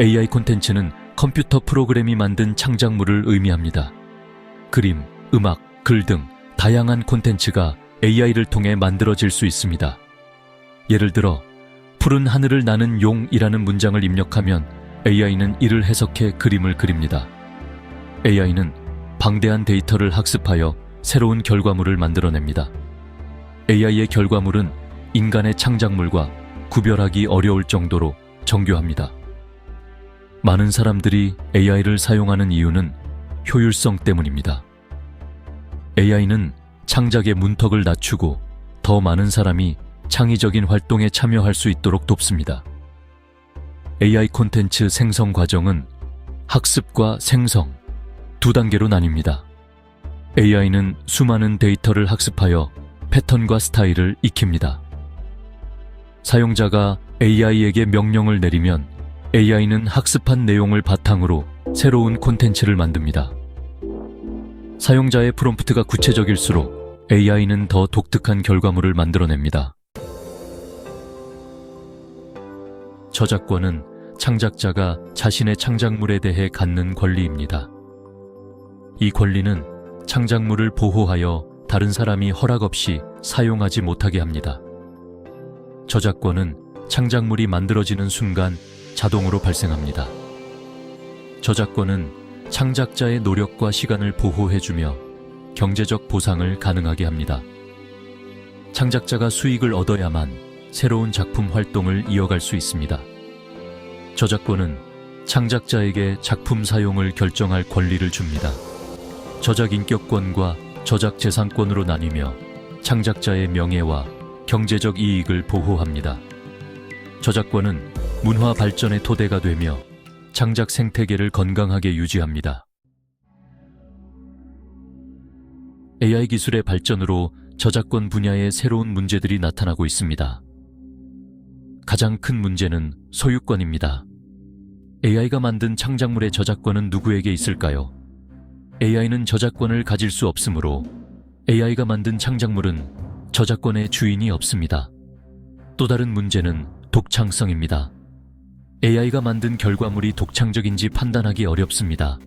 AI 콘텐츠는 컴퓨터 프로그램이 만든 창작물을 의미합니다. 그림, 음악, 글 등 다양한 콘텐츠가 AI를 통해 만들어질 수 있습니다. 예를 들어, 푸른 하늘을 나는 용이라는 문장을 입력하면 AI는 이를 해석해 그림을 그립니다. AI는 방대한 데이터를 학습하여 새로운 결과물을 만들어냅니다. AI의 결과물은 인간의 창작물과 구별하기 어려울 정도로 정교합니다. 많은 사람들이 AI를 사용하는 이유는 효율성 때문입니다. AI는 창작의 문턱을 낮추고 더 많은 사람이 창의적인 활동에 참여할 수 있도록 돕습니다. AI 콘텐츠 생성 과정은 학습과 생성 두 단계로 나뉩니다. AI는 수많은 데이터를 학습하여 패턴과 스타일을 익힙니다. 사용자가 AI에게 명령을 내리면 AI는 학습한 내용을 바탕으로 새로운 콘텐츠를 만듭니다. 사용자의 프롬프트가 구체적일수록 AI는 더 독특한 결과물을 만들어냅니다. 저작권은 창작자가 자신의 창작물에 대해 갖는 권리입니다. 이 권리는 창작물을 보호하여 다른 사람이 허락 없이 사용하지 못하게 합니다. 저작권은 창작물이 만들어지는 순간 자동으로 발생합니다. 저작권은 창작자의 노력과 시간을 보호해주며 경제적 보상을 가능하게 합니다. 창작자가 수익을 얻어야만 새로운 작품 활동을 이어갈 수 있습니다. 저작권은 창작자에게 작품 사용을 결정할 권리를 줍니다. 저작 인격권과 저작 재산권으로 나뉘며 창작자의 명예와 경제적 이익을 보호합니다. 저작권은 문화 발전의 토대가 되며 창작 생태계를 건강하게 유지합니다. AI 기술의 발전으로 저작권 분야에 새로운 문제들이 나타나고 있습니다. 가장 큰 문제는 소유권입니다. AI가 만든 창작물의 저작권은 누구에게 있을까요? AI는 저작권을 가질 수 없으므로 AI가 만든 창작물은 저작권의 주인이 없습니다. 또 다른 문제는 독창성입니다. AI가 만든 결과물이 독창적인지 판단하기 어렵습니다.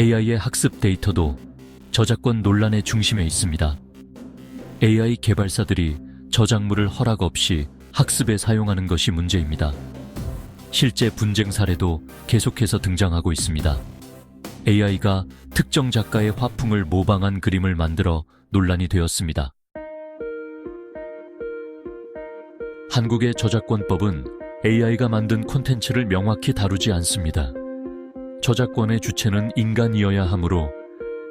AI의 학습 데이터도 저작권 논란의 중심에 있습니다. AI 개발사들이 저작물을 허락 없이 학습에 사용하는 것이 문제입니다. 실제 분쟁 사례도 계속해서 등장하고 있습니다. AI가 특정 작가의 화풍을 모방한 그림을 만들어 논란이 되었습니다. 한국의 저작권법은 AI가 만든 콘텐츠를 명확히 다루지 않습니다. 저작권의 주체는 인간이어야 하므로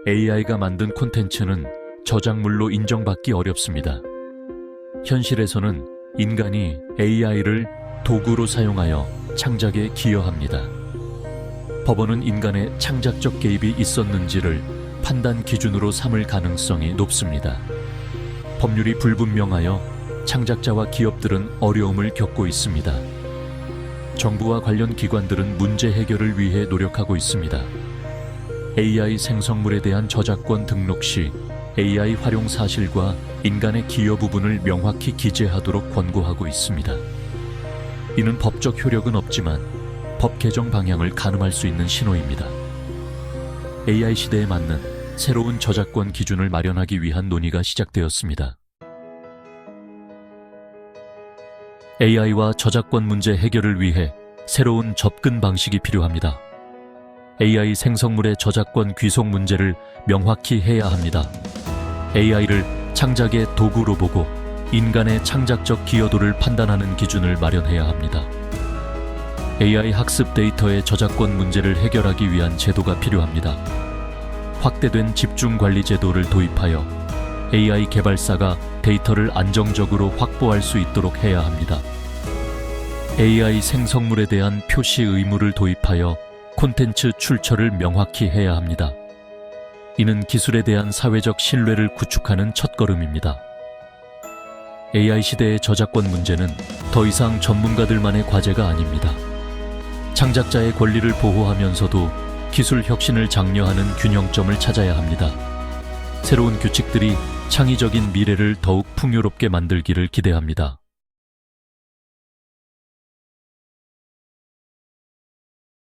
AI가 만든 콘텐츠는 저작물로 인정받기 어렵습니다. 현실에서는 인간이 AI를 도구로 사용하여 창작에 기여합니다. 법원은 인간의 창작적 개입이 있었는지를 판단 기준으로 삼을 가능성이 높습니다. 법률이 불분명하여 창작자와 기업들은 어려움을 겪고 있습니다. 정부와 관련 기관들은 문제 해결을 위해 노력하고 있습니다. AI 생성물에 대한 저작권 등록 시 AI 활용 사실과 인간의 기여 부분을 명확히 기재하도록 권고하고 있습니다. 이는 법적 효력은 없지만 법 개정 방향을 가늠할 수 있는 신호입니다. AI 시대에 맞는 새로운 저작권 기준을 마련하기 위한 논의가 시작되었습니다. AI와 저작권 문제 해결을 위해 새로운 접근 방식이 필요합니다. AI 생성물의 저작권 귀속 문제를 명확히 해야 합니다. AI를 창작의 도구로 보고 인간의 창작적 기여도를 판단하는 기준을 마련해야 합니다. AI 학습 데이터의 저작권 문제를 해결하기 위한 제도가 필요합니다. 확대된 집중 관리 제도를 도입하여 AI 개발사가 데이터를 안정적으로 확보할 수 있도록 해야 합니다. AI 생성물에 대한 표시 의무를 도입하여 콘텐츠 출처를 명확히 해야 합니다. 이는 기술에 대한 사회적 신뢰를 구축하는 첫걸음입니다. AI 시대의 저작권 문제는 더 이상 전문가들만의 과제가 아닙니다. 창작자의 권리를 보호하면서도 기술 혁신을 장려하는 균형점을 찾아야 합니다. 새로운 규칙들이 창의적인 미래를 더욱 풍요롭게 만들기를 기대합니다.